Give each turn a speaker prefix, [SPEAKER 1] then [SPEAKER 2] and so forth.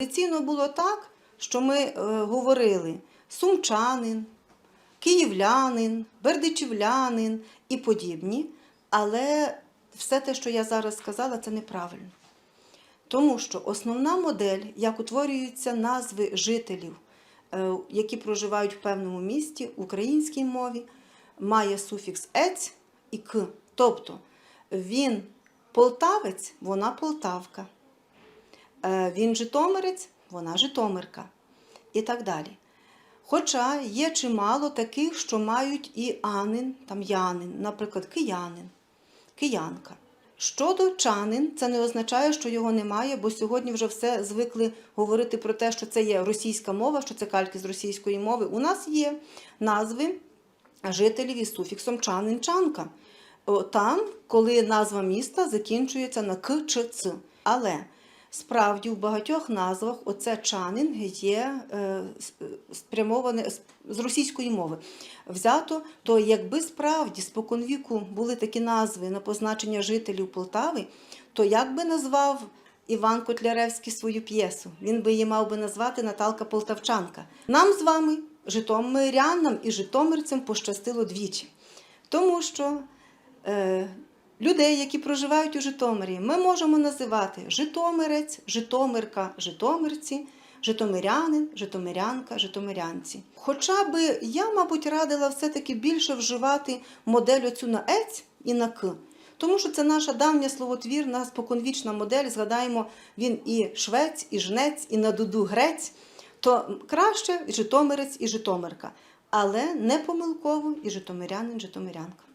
[SPEAKER 1] Традиційно було так, що ми е, говорили сумчанин, київлянин, бердичівлянин і подібні, але все те, що я зараз сказала, це неправильно. Тому що основна модель, як утворюються назви жителів, е, які проживають в певному місті в українській мові, має суфікс ець і к. Тобто він полтавець, вона полтавка. Е, Він житомирець, вона житомирка. І так далі. Хоча є чимало таких, що мають і анин, там янин, наприклад, киянин, киянка. Щодо чанин, це не означає, що його немає, бо сьогодні вже все звикли говорити про те, що це є російська мова, що це кальки з російської мови. У нас є назви жителів із суфіксом чанин, чанка. Там, коли назва міста закінчується на к чи ц. Але справді в багатьох назвах оце чанин є е, е, спрямоване з- російської мови. Взято, то якби справді споконвіку були такі назви на позначення жителів Полтави, то як би назвав Іван Котляревський свою п'єсу? Він би її мав би назвати Наталка Полтавчанка. Нам з вами, житомирянам і житомирцям, пощастило двічі. Тому що е, людей, які проживають у Житомирі, ми можемо називати Житомирець, Житомирка, Житомирці, Житомирянин, Житомирянка, Житомирянці. Хоча би я, мабуть, радила все-таки більше вживати модель оцю на ець і на к. Тому що це наша давня словотвірна споконвічна модель. Згадаємо, він і швець, і жнець, і на дуду грець. То краще Житомирець, і Житомирка. Але не помилково і Житомирянин, Житомирянка.